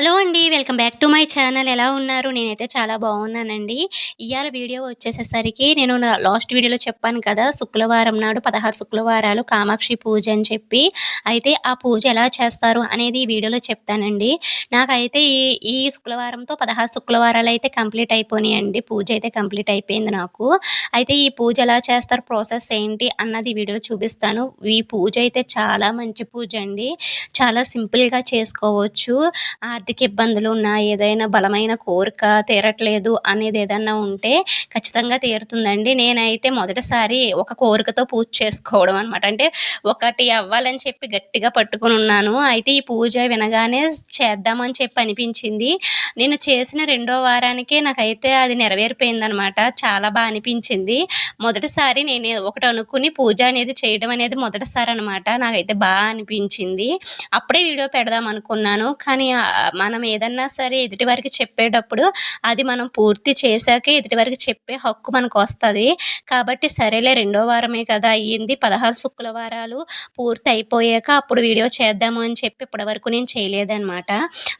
Hello అండి welcome back to my channel. ఎలా ఉన్నారు? నేనైతే చాలా బాగున్నానండి. ఇవాళ వీడియో వచ్చేసేసరికి నేను నా లాస్ట్ వీడియోలో చెప్పాను కదా శుక్రవారం నాడు పదహారు శుక్రవారాలు కామాక్షి పూజ అని చెప్పి. అయితే ఆ పూజ ఎలా చేస్తారు అనేది ఈ వీడియోలో చెప్తానండి. నాకైతే ఈ ఈ శుక్రవారంతో పదహారు శుక్రవారాలు అయితే కంప్లీట్ అయిపోయినాయండి. పూజ అయితే కంప్లీట్ అయిపోయింది నాకు. అయితే ఈ పూజ ఎలా చేస్తారు ప్రాసెస్ ఏంటి అన్నది వీడియోలో చూపిస్తాను. ఈ పూజ అయితే చాలా మంచి పూజ అండి. చాలా సింపుల్గా చేసుకోవచ్చు. ఆర్థిక ఆర్థిక ఇబ్బందులు ఉన్నా ఏదైనా బలమైన కోరిక తీరట్లేదు అనేది ఏదన్నా ఉంటే ఖచ్చితంగా తీరుతుందండి. నేనైతే మొదటిసారి ఒక కోరికతో పూజ చేసుకోవడం అనమాట అంటే ఒకటి అవ్వాలని చెప్పి గట్టిగా పట్టుకుని ఉన్నాను. అయితే ఈ పూజ వినగానే చేద్దామని చెప్పి అనిపించింది. నేను చేసిన రెండో వారానికే నాకైతే అది నెరవేరిపోయింది అనమాట చాలా బాగా అనిపించింది. మొదటిసారి నేను ఒకటి అనుకుని పూజ అనేది చేయడం అనేది మొదటిసారి అనమాట నాకైతే బాగా అనిపించింది. అప్పుడే వీడియో పెడదాం అనుకున్నాను. కానీ మనం ఏదన్నా సరే ఎదుటి వారికి చెప్పేటప్పుడు అది మనం పూర్తి చేశాకే ఎదుటివారికి చెప్పే హక్కు మనకు వస్తుంది. కాబట్టి సరేలే రెండో వారమే కదా అయ్యింది పదహారు శుక్రవారాలు పూర్తి అయిపోయాక అప్పుడు వీడియో చేద్దాము అని చెప్పి ఇప్పటివరకు నేను చేయలేదన్నమాట.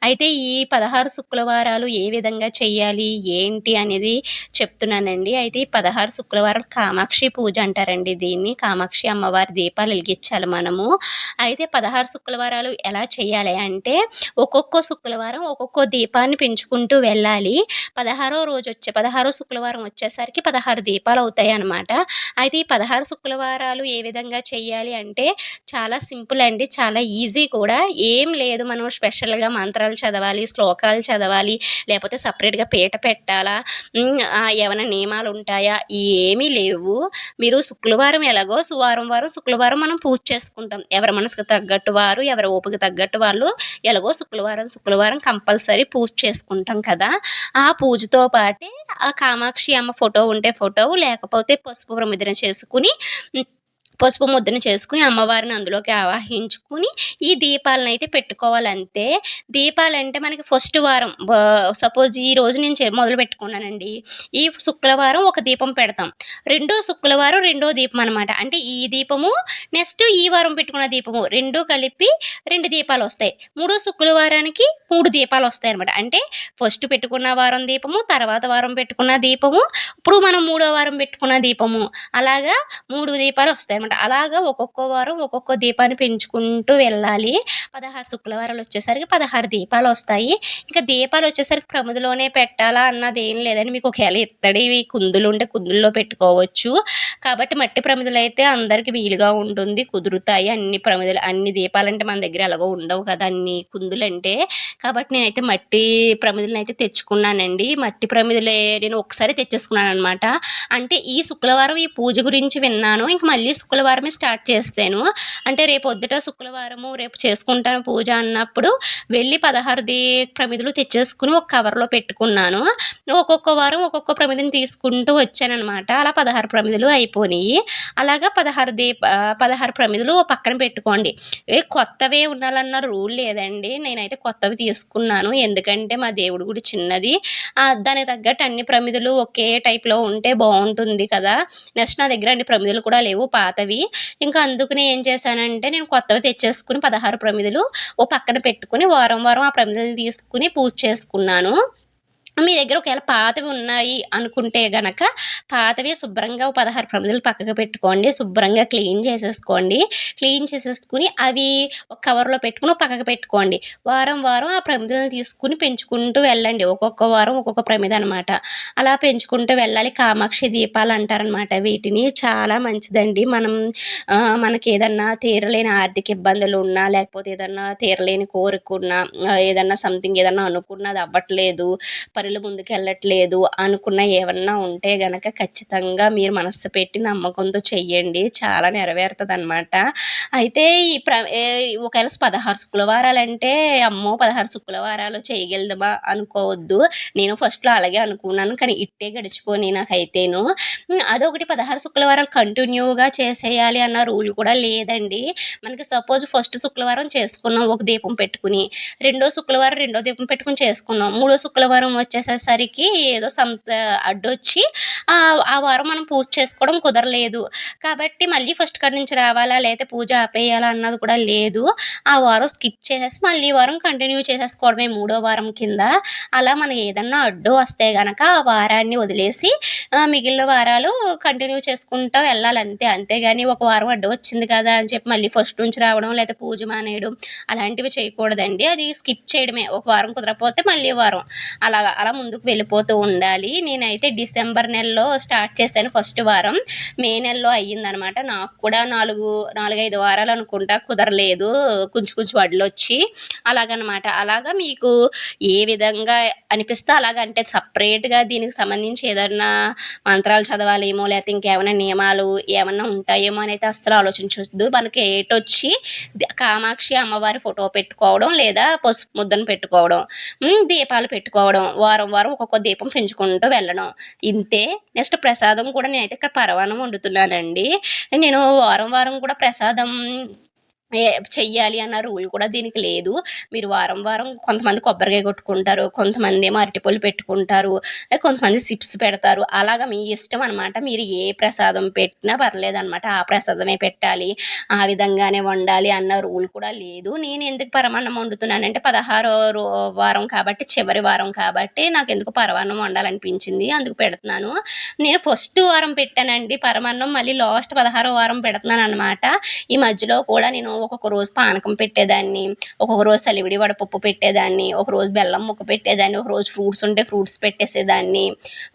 అయితే ఈ పదహారు శుక్రవారాలు ఏ విధంగా చేయాలి ఏంటి అనేది చెప్తున్నానండి. అయితే ఈ పదహారు శుక్రవారాలు కామాక్షి పూజ అంటారండి దీన్ని. కామాక్షి అమ్మవారి దీపాలు వెలిగించాలి మనము. అయితే పదహారు శుక్రవారాలు ఎలా చేయాలి అంటే ఒక్కొక్క శుక్రవారం ఒక్కొక్క దీపాన్ని పెంచుకుంటూ వెళ్ళాలి. పదహారో రోజు వచ్చే పదహారో శుక్రవారం వచ్చేసరికి పదహారు దీపాలు అవుతాయి అన్నమాట. అయితే ఈ పదహారు శుక్రవారాలు ఏ విధంగా చేయాలి అంటే చాలా సింపుల్ అండి చాలా ఈజీ కూడా. ఏం లేదు మనం స్పెషల్గా మంత్రాలు చదవాలి శ్లోకాలు చదవాలి లేకపోతే సపరేట్గా పీట పెట్టాలా ఏమైనా నియమాలు ఉంటాయా? ఏమీ లేవు. మీరు శుక్రవారం ఎలాగో సువారం వారం శుక్రవారం మనం పూజ చేసుకుంటాం. ఎవరి మనసుకు తగ్గట్టు వారు ఎవరి ఓపిక తగ్గట్టు వాళ్ళు ఎలాగో శుక్రవారం శుక్రవారం కంపల్సరీ పూజ చేసుకుంటాం కదా. ఆ పూజతో పాటే ఆ కామాక్షి అమ్మ ఫోటో ఉంటే ఫోటో లేకపోతే పసుపు ప్రమిదన చేసుకుని పసుపు ముద్దను చేసుకుని అమ్మవారిని అందులోకి ఆవాహించుకుని ఈ దీపాలను అయితే పెట్టుకోవాలంతే. దీపాలంటే మనకి ఫస్ట్ వారం సపోజ్ ఈ రోజు నేను మొదలు పెట్టుకున్నానండి. ఈ శుక్రవారం ఒక దీపం పెడతాం. రెండో శుక్రవారం రెండో దీపం అనమాట అంటే ఈ దీపము నెక్స్ట్ ఈ వారం పెట్టుకున్న దీపము రెండు కలిపి రెండు దీపాలు వస్తాయి. మూడో శుక్రవారానికి మూడు దీపాలు వస్తాయి అనమాట అంటే ఫస్ట్ పెట్టుకున్న వారం దీపము తర్వాత వారం పెట్టుకున్న దీపము ఇప్పుడు మనం మూడో వారం పెట్టుకున్న దీపము. అలాగా మూడు దీపాలు వస్తాయి అనమాట అలాగా ఒక్కొక్క వారం ఒక్కొక్క దీపాన్ని పెంచుకుంటూ వెళ్ళాలి. పదహారు శుక్రవారాలు వచ్చేసరికి పదహారు దీపాలు వస్తాయి. ఇంకా దీపాలు వచ్చేసరికి ప్రముదిలోనే పెట్టాలా అన్నది ఏం లేదని మీకు ఒకవేళ ఇత్తడి కుందులు ఉంటే కుందుల్లో పెట్టుకోవచ్చు. కాబట్టి మట్టి ప్రమిదలు అయితే అందరికి వీలుగా ఉంటుంది. కుదురుతాయి అన్ని ప్రమిదలు అన్ని దీపాలంటే మన దగ్గర ఎలాగో ఉండవు కదా అన్ని కుందులు అంటే కాబట్టి నేనైతే మట్టి ప్రమిదలను అయితే తెచ్చుకున్నానండి. మట్టి ప్రమిదలే నేను ఒకసారి తెచ్చేసుకున్నాను అనమాట అంటే ఈ శుక్రవారం ఈ పూజ గురించి విన్నాను. ఇంక మళ్ళీ శుక్రవారమే స్టార్ట్ చేస్తాను. అంటే రేపు పొద్దుట శుక్రవారము రేపు చేసుకుంటాను పూజ అన్నప్పుడు వెళ్ళి పదహారు దే ప్రమిదలు తెచ్చేసుకుని ఒక కవర్లో పెట్టుకున్నాను. ఒక్కొక్క వారం ఒక్కొక్క ప్రమిదిని తీసుకుంటూ వచ్చానమాట అలా పదహారు ప్రమిదులు అయిపోయినాయి అలాగా పదహారు దీప పదహారు ప్రమిదులు పక్కన పెట్టుకోండి. ఏ కొత్తవే ఉండాలన్న రూల్ లేదండి. నేనైతే కొత్తవి తీసుకున్నాను. ఎందుకంటే మా దేవుడు గుడి చిన్నది. దానికి తగ్గట్టు అన్ని ప్రమిదులు ఒకే టైప్లో ఉంటే బాగుంటుంది కదా. నెక్స్ట్ నా దగ్గర అన్ని ప్రమిదులు కూడా లేవు. పాతవి ఇంకా అందుకని ఏం చేశానంటే నేను కొత్తవి తెచ్చేసుకుని పదహారు ప్రమిదలు ఓ పక్కన పెట్టుకుని వారం వారం ఆ ప్రమిదలు తీసుకుని పూజ చేసుకున్నాను. మీ దగ్గర ఒకవేళ పాతవి ఉన్నాయి అనుకుంటే గనక పాతవి శుభ్రంగా పదహారు ప్రమిదలు పక్కకు పెట్టుకోండి. శుభ్రంగా క్లీన్ చేసేసుకోండి. క్లీన్ చేసేసుకుని అవి ఒక కవర్లో పెట్టుకుని పక్కకు పెట్టుకోండి. వారం వారం ఆ ప్రమిదలను తీసుకుని పెంచుకుంటూ వెళ్ళండి. ఒక్కొక్క వారం ఒక్కొక్క ప్రమిద అనమాట అలా పెంచుకుంటూ వెళ్ళాలి. కామాక్షి దీపాలు అంటారనమాట వీటిని. చాలా మంచిదండి. మనం మనకి ఏదన్నా తీరలేని ఆర్థిక ఇబ్బందులు ఉన్నా లేకపోతే ఏదన్నా తీరలేని కోరుకున్నా ఏదన్నా సంథింగ్ ఏదన్నా అనుకున్నది అవ్వట్లేదు. పరి పనులు ముందుకు వెళ్ళట్లేదు అనుకున్న ఏమన్నా ఉంటే గనక ఖచ్చితంగా మీరు మనస్సు పెట్టి నమ్మకంతో చెయ్యండి. చాలా నెరవేరుతుంది అనమాట అయితే ఈ ప్ర ఒకవేళ పదహారు శుక్రవారాలు అంటే అమ్మో పదహారు శుక్రవారాలు చేయగలదమా అనుకోవద్దు. నేను ఫస్ట్లో అలాగే అనుకున్నాను కానీ ఇట్టే గడిచిపోని నాకైతేను. అదొకటి పదహారు శుక్రవారాలు కంటిన్యూగా చేసేయాలి అన్న రూల్ కూడా లేదండి. మనకి సపోజ్ ఫస్ట్ శుక్రవారం చేసుకున్నాం ఒక దీపం పెట్టుకుని. రెండో శుక్రవారం రెండో దీపం పెట్టుకుని చేసుకున్నాం. మూడో శుక్రవారం వచ్చేసేసరికి ఏదో సంత అడ్డొచ్చి ఆ వారం మనం పూజ చేసుకోవడం కుదరలేదు. కాబట్టి మళ్ళీ ఫస్ట్ కాడి నుంచి రావాలా? లేకపోతే పూజ ఆపేయాలా? అన్నది కూడా లేదు. ఆ వారం స్కిప్ చేసేసి మళ్ళీ వారం కంటిన్యూ చేసేసుకోవడమే మూడో వారం కింద. అలా మనం ఏదన్నా అడ్డు వస్తే గనక ఆ వారాన్ని వదిలేసి మిగిలిన వారాలు కంటిన్యూ చేసుకుంటూ వెళ్ళాలి అంతే. అంతేగాని ఒక వారం అడ్డు వచ్చింది కదా! అని చెప్పి మళ్ళీ ఫస్ట్ నుంచి రావడం లేకపోతే పూజ మానేయడం అలాంటివి చేయకూడదండి. అది స్కిప్ చేయడమే. ఒక వారం కుదరకపోతే మళ్ళీ వారం అలాగా అలా ముందుకు వెళ్ళిపోతూ ఉండాలి. నేనైతే డిసెంబర్ నెలలో స్టార్ట్ చేశాను ఫస్ట్ వారం. మే నెలలో అయ్యిందనమాట. నాకు కూడా 4, 4, 5 వారాలు అనుకుంటా కుదరలేదు. కొంచెం కొంచెం వడ్లు వచ్చి అలాగనమాట. అలాగా మీకు ఏ విధంగా అనిపిస్తే అలాగంటే సపరేట్గా దీనికి సంబంధించి ఏదన్నా మంత్రాలు చదవాలేమో లేకపోతే ఇంకేమైనా నియమాలు ఏమన్నా ఉంటాయేమో అని అయితే అస్సలు ఆలోచించొద్దు. మనకి ఏటొచ్చి కామాక్షి అమ్మవారి ఫోటో పెట్టుకోవడం లేదా పసుపు ముద్దను పెట్టుకోవడం. దీపాలు పెట్టుకోవడం. వారం వారం ఒక్కొక్క దీపం పెంచుకుంటూ వెళ్ళడం. ఇంతే. నెక్స్ట్ ప్రసాదం కూడా నేనైతే ఇక్కడ పరవానం వండుతున్నానండి. నేను వారం వారం కూడా ప్రసాదం చెయ్యాలి అన్న రూల్ కూడా దీనికి లేదు. మీరు వారం వారం కొంతమంది కొబ్బరికాయ కొట్టుకుంటారు. కొంతమందేమో అరటిపళ్ళు పెట్టుకుంటారు. కొంతమంది చిప్స్ పెడతారు. అలాగా మీ ఇష్టం అనమాట. మీరు ఏ ప్రసాదం పెట్టినా పర్లేదనమాట. ఆ ప్రసాదమే పెట్టాలి. ఆ విధంగానే వండాలి అన్న రూల్ కూడా లేదు. నేను ఎందుకు పరమాన్నం వండుతున్నానంటే 16 రో వారం కాబట్టి చివరి వారం కాబట్టి నాకు ఎందుకు పరమాన్నం వండాలనిపించింది. అందుకు పెడుతున్నాను. నేను ఫస్ట్ వారం పెట్టానండి పరమాన్నం. మళ్ళీ లాస్ట్ 16 వారం పెడుతున్నాను అనమాట ఈ మధ్యలో కూడా నేను ఒక్కొక్క రోజు పానకం పెట్టేదాన్ని. ఒక్కొక్క రోజు సలివిడి వడపప్పు పెట్టేదాన్ని. ఒక రోజు బెల్లం ముక్క పెట్టేదాన్ని. ఒక రోజు ఫ్రూట్స్ ఉంటే ఫ్రూట్స్ పెట్టేసేదాన్ని.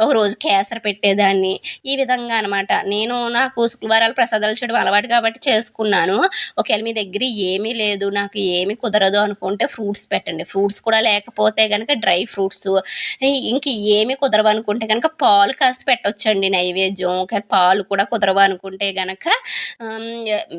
ఒక రోజు కేసరి పెట్టేదాన్ని. ఈ విధంగా అనమాట. నేను నాకు శుక్రవారాలు ప్రసాదాలు చేయడం అలవాటు కాబట్టి చేసుకున్నాను. ఒకవేళ మీ దగ్గర ఏమీ లేదు నాకు ఏమీ కుదరదు అనుకుంటే ఫ్రూట్స్ పెట్టండి. ఫ్రూట్స్ కూడా లేకపోతే కనుక డ్రై ఫ్రూట్స్ ఇంక ఏమీ కుదరవు అనుకుంటే కనుక పాలు కాస్త పెట్టొచ్చండి నైవేద్యం. కానీ పాలు కూడా కుదరవు అనుకుంటే కనుక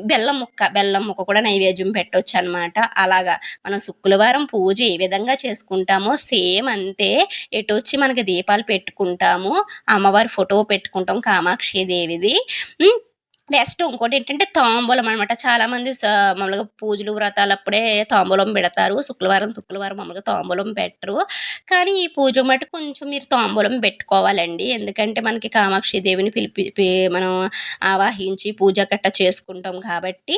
బెల్లం ముక్క, బెల్లం ముక్క కూడా నైవేద్యం పెట్టొచ్చనమాట. అలాగా మనం శుక్రవారం పూజ ఏ విధంగా చేసుకుంటామో సేమ్ అంతే. ఎటొచ్చి మనకి దీపాలు పెట్టుకుంటాము. అమ్మవారి ఫోటో పెట్టుకుంటాం కామాక్షి దేవిది. నెక్స్ట్ ఇంకోటి ఏంటంటే తాంబూలం అనమాట. చాలామంది స మామూలుగా పూజలు, వ్రతాలప్పుడే తాంబూలం పెడతారు. శుక్రవారం, శుక్రవారం మామూలుగా తాంబూలం పెట్టరు. కానీ ఈ పూజ మటుకు కొంచెం మీరు తాంబూలం పెట్టుకోవాలండి. ఎందుకంటే మనకి కామాక్షి దేవిని పిలిపి మనం ఆవాహించి పూజ గట్ట చేసుకుంటాం కాబట్టి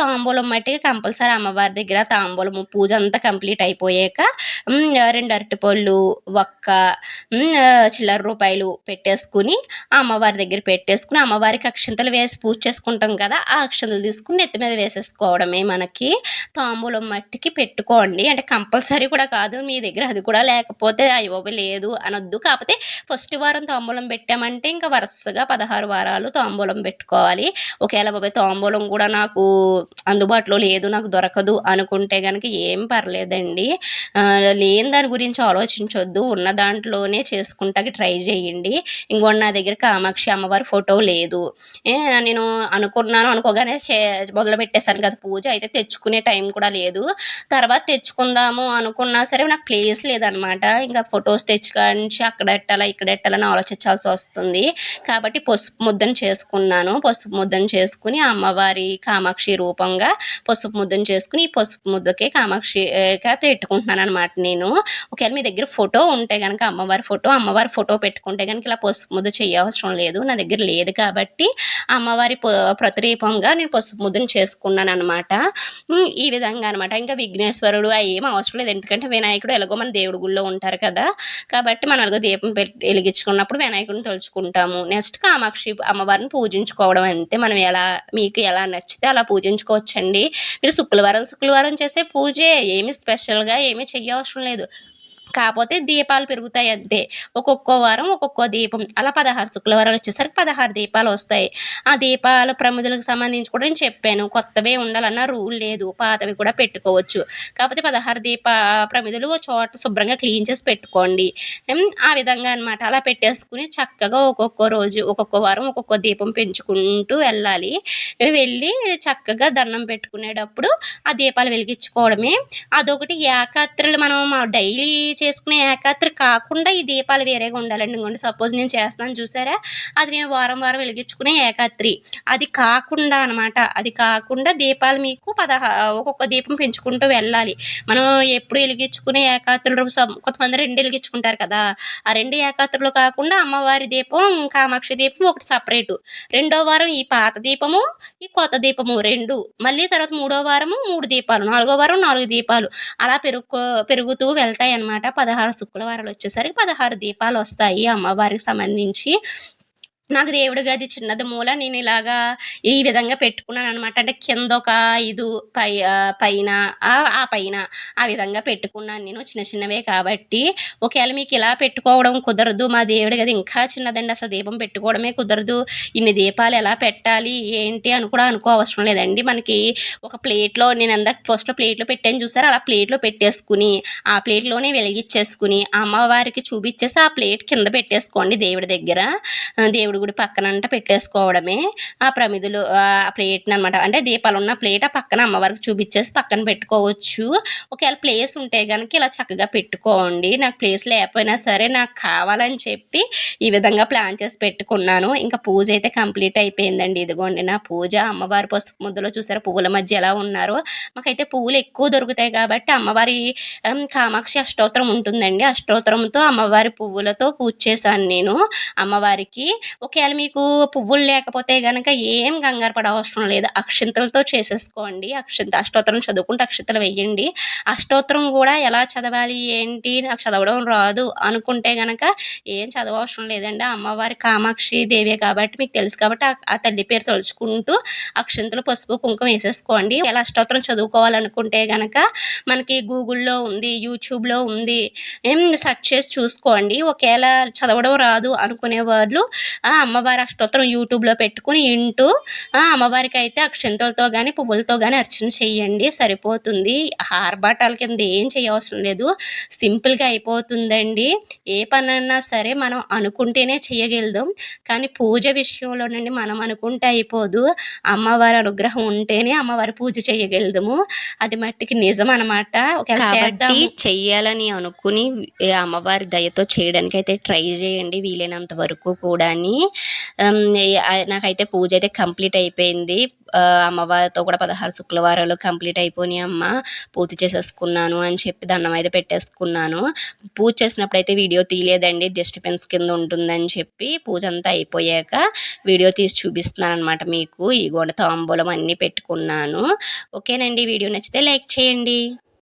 తాంబూలం మట్టికి కంపల్సరీ అమ్మవారి దగ్గర తాంబూలం పూజ అంతా కంప్లీట్ అయిపోయాక రెండు అరటిపళ్ళు, ఒక్క చిల్లర రూపాయలు పెట్టేసుకొని అమ్మవారి దగ్గర పెట్టేసుకుని అమ్మవారికి అక్షింతలు వేసి పూజ చేసుకుంటాం కదా! ఆ అక్షంతలు తీసుకొని నెత్తి మీద వేసేసుకోవడమే మనకి. తాంబూలం మట్టికి పెట్టుకోండి. అంటే కంపల్సరీ కూడా కాదు. మీ దగ్గర అది కూడా లేకపోతే అయ్య లేదు అనొద్దు. కాకపోతే ఫస్ట్ వారం తాంబూలం పెట్టామంటే ఇంకా వరుసగా 16 వారాలు తాంబూలం పెట్టుకోవాలి. ఒకవేళ బాబాయ్ తాంబూలం కూడా నాకు అందుబాటులో లేదు. నాకు దొరకదు అనుకుంటే కనుక ఏం పర్లేదండి. లేని దాని గురించి ఆలోచించొద్దు. ఉన్న దాంట్లోనే చేసుకుంటాకి ట్రై చేయండి. ఇంకో నా దగ్గర కామాక్షి అమ్మవారి ఫోటో లేదు. నేను అనుకున్నాను అనుకోగానే చే మొదలుపెట్టేసాను కదా పూజ. అయితే తెచ్చుకునే టైం కూడా లేదు. తర్వాత తెచ్చుకుందాము అనుకున్నా సరే నాకు ప్లేస్ లేదనమాట. ఇంకా ఫోటోస్ ఇక్కడ ఎట్టాలని ఇక్కడెట్టాలని ఆలోచించాల్సొస్తుంది. కాబట్టి పసుపు ముద్దను చేసుకున్నాను. పసుపు ముద్దను చేసుకుని అమ్మవారి కామాక్షి రూపంగా పసుపు ముద్దను చేసుకుని ఈ పసుపు ముద్దకే కామాక్షికి పెట్టుకుంటున్నాను అనమాట నేను. ఒకవేళ మీ దగ్గర ఫోటో ఉంటే కనుక అమ్మవారి ఫోటో, అమ్మవారి ఫోటో పెట్టుకుంటే కనుక ఇలా పసుపు ముద్ద చేయవసరం లేదు. నా దగ్గర లేదు కాబట్టి అమ్మవారి అమ్మవారి ప్రతిరూపంగా నేను పసుపు ముద్దను చేసుకున్నాను అనమాట ఈ విధంగా అనమాట. ఇంకా విఘ్నేశ్వరుడు అవి ఏం అవసరం లేదు. ఎందుకంటే వినాయకుడు ఎలాగో మన దేవుడి గుడిలో ఉంటారు కదా! కాబట్టి మనం ఎలాగో దీపం వెలిగించుకున్నప్పుడు వినాయకుడిని తలుచుకుంటాము. నెక్స్ట్ కామాక్షి అమ్మవారిని పూజించుకోవడం అంతే. మనం ఎలా మీకు ఎలా నచ్చితే అలా పూజించుకోవచ్చండి. మీరు శుక్రవారం, శుక్రవారం చేసే పూజే. ఏమి స్పెషల్‌గా ఏమి చెయ్యవసరం లేదు. కాకపోతే దీపాలు పెరుగుతాయి అంతే. ఒక్కొక్క వారం ఒక్కొక్క దీపం. అలా 16 శుక్రవారాలు వచ్చేసరికి పదహారు దీపాలు వస్తాయి ఆ దీపాలు ప్రమిదలకు సంబంధించి కూడా నేను చెప్పాను. కొత్తవే ఉండాలన్న రూల్ లేదు. పాతవి కూడా పెట్టుకోవచ్చు. కాకపోతే పదహారు దీప ప్రమిదలు ఓ చోట శుభ్రంగా క్లీన్ చేసి పెట్టుకోండి. ఆ విధంగా అనమాట. అలా పెట్టేసుకొని చక్కగా ఒక్కొక్క రోజు, ఒక్కొక్క వారం ఒక్కొక్క దీపం పెంచుకుంటూ వెళ్ళాలి. వెళ్ళి చక్కగా దండం పెట్టుకునేటప్పుడు ఆ దీపాలు వెలిగించుకోవడమే. అదొకటి ఏకాత్రులు మనం డైలీ చేసుకునే ఏకాత్రి కాకుండా ఈ దీపాలు వేరేగా ఉండాలండి. ఇంకోండి సపోజ్ నేను చేస్తున్నాను చూసారా? అది నేను వారం వారం వెలిగించుకునే ఏకాత్రి. అది కాకుండా అనమాట అది కాకుండా దీపాలు మీకు పదహా ఒక్కొక్క దీపం పెంచుకుంటూ వెళ్ళాలి. మనం ఎప్పుడు వెలిగించుకునే ఏకాత్రులు కొంతమంది రెండు వెలిగించుకుంటారు కదా. ఆ రెండు ఏకాత్రులు కాకుండా అమ్మవారి దీపం కామాక్షి దీపం ఒకటి సపరేటు. రెండో వారం ఈ పాత దీపము ఈ కొత్త దీపము రెండు. మళ్ళీ తర్వాత మూడో వారము మూడు దీపాలు నాలుగో వారం నాలుగు దీపాలు. అలా పెరుగు పెరుగుతూ వెళ్తాయి అన్నమాట పదహారు శుక్రవారాలు వచ్చేసరికి పదహారు దీపాలు వస్తాయి అమ్మవారికి సంబంధించి. నాకు దేవుడు గది చిన్నది మూల నేను ఇలాగా ఈ విధంగా పెట్టుకున్నాను అనమాట అంటే కింద ఒక ఐదు పై పైన ఆ పైన ఆ విధంగా పెట్టుకున్నాను నేను చిన్న చిన్నవే కాబట్టి. ఒకవేళ మీకు ఇలా పెట్టుకోవడం కుదరదు మా దేవుడి గది ఇంకా చిన్నదండి. అసలు దీపం పెట్టుకోవడమే కుదరదు. ఇన్ని దీపాలు ఎలా పెట్టాలి ఏంటి అని కూడా అనుకో అవసరం లేదండి. మనకి ఒక ప్లేట్లో నేను అందాక ఫస్ట్లో ప్లేట్లో పెట్టాను చూసారు? అలా ప్లేట్లో పెట్టేసుకుని ఆ ప్లేట్లోనే వెలిగించేసుకుని అమ్మవారికి చూపించేసి ఆ ప్లేట్ కింద పెట్టేసుకోండి దేవుడి దగ్గర. దేవుడు గుడి పక్కన అంట పెట్టేసుకోవడమే. ఆ ప్రమిదులు ఆ ప్లేట్ని అనమాట అంటే దీపాలు ఉన్న ప్లేట్ ఆ పక్కన అమ్మవారికి చూపించేసి పక్కన పెట్టుకోవచ్చు. ఒకవేళ ప్లేస్ ఉంటే కనుక ఇలా చక్కగా పెట్టుకోండి. నాకు ప్లేస్ లేకపోయినా సరే నాకు కావాలని చెప్పి ఈ విధంగా ప్లాన్ చేసి పెట్టుకున్నాను. ఇంకా పూజ అయితే కంప్లీట్ అయిపోయిందండి. ఇదిగోండి నా పూజ అమ్మవారి పసుపు ముద్దలో చూసారా? పువ్వుల మధ్య ఎలా ఉన్నారో. మాకైతే పువ్వులు ఎక్కువ దొరుకుతాయి కాబట్టి అమ్మవారి కామాక్షి అష్టోత్తరం ఉంటుందండి. అష్టోత్తరంతో అమ్మవారి పువ్వులతో పూజ చేశాను నేను. అమ్మవారికి ఒకవేళ మీకు పువ్వులు లేకపోతే గనక ఏం కంగారు పడ అవసరం లేదు. అక్షింతలతో చేసేసుకోండి. అక్షింత అష్టోత్తరం చదువుకుంటే అక్షింతలు వేయండి. అష్టోత్తరం కూడా ఎలా చదవాలి ఏంటి నాకు చదవడం రాదు అనుకుంటే గనక ఏం చదవవసరం లేదండి. అమ్మవారి కామాక్షి దేవే కాబట్టి మీకు తెలుసు కాబట్టి ఆ- తల్లి పేరు తలుచుకుంటూ అక్షింతలు పసుపు కుంకుమ వేసేసుకోండి. ఎలా అష్టోత్తరం చదువుకోవాలనుకుంటే గనక మనకి గూగుల్లో ఉంది యూట్యూబ్లో ఉంది. ఏం సెర్చ్ చేసి చూసుకోండి. ఒకవేళ చదవడం రాదు అనుకునే వాళ్ళు అమ్మవారి అష్టోత్తరం యూట్యూబ్లో పెట్టుకుని ఇంటూ అమ్మవారికి అయితే అక్షంతలతో కానీ పువ్వులతో కానీ అర్చన చేయండి సరిపోతుంది. హార్బాటాల కింద ఏం చేయవసరం లేదు. సింపుల్గా అయిపోతుందండి. ఏ పనన్నా సరే మనం అనుకుంటేనే చేయగలుగుతాం. కానీ పూజ విషయంలోనండి మనం అనుకుంటే అయిపోదు. అమ్మవారి అనుగ్రహం ఉంటేనే అమ్మవారి పూజ చేయగలుగుతాము. అది మట్టికి నిజం అనమాట ఒకవేళ చేద్దాము చెయ్యాలని అనుకుని అమ్మవారి దయతో చేయడానికి అయితే ట్రై చేయండి. వీలైనంత వరకు కూడాని. ఉమ్, నాకైతే పూజ అయితే కంప్లీట్ అయిపోయింది. అమ్మవారితో కూడా పదహారు శుక్రవారాలు కంప్లీట్ అయిపోయినాయి అమ్మ. పూజ చేసేసుకున్నాను అని చెప్పి దండం అయితే పెట్టేసుకున్నాను. పూజ చేసినప్పుడు అయితే వీడియో తీయలేదండి. డిస్టర్బెన్స్ కింద ఉంటుందని చెప్పి పూజ అంతా అయిపోయాక వీడియో తీసి చూపిస్తున్నాను అనమాట మీకు. ఈ గోడ తాంబూలం అన్నీ పెట్టుకున్నాను. ఓకేనండి వీడియో నచ్చితే లైక్ చేయండి.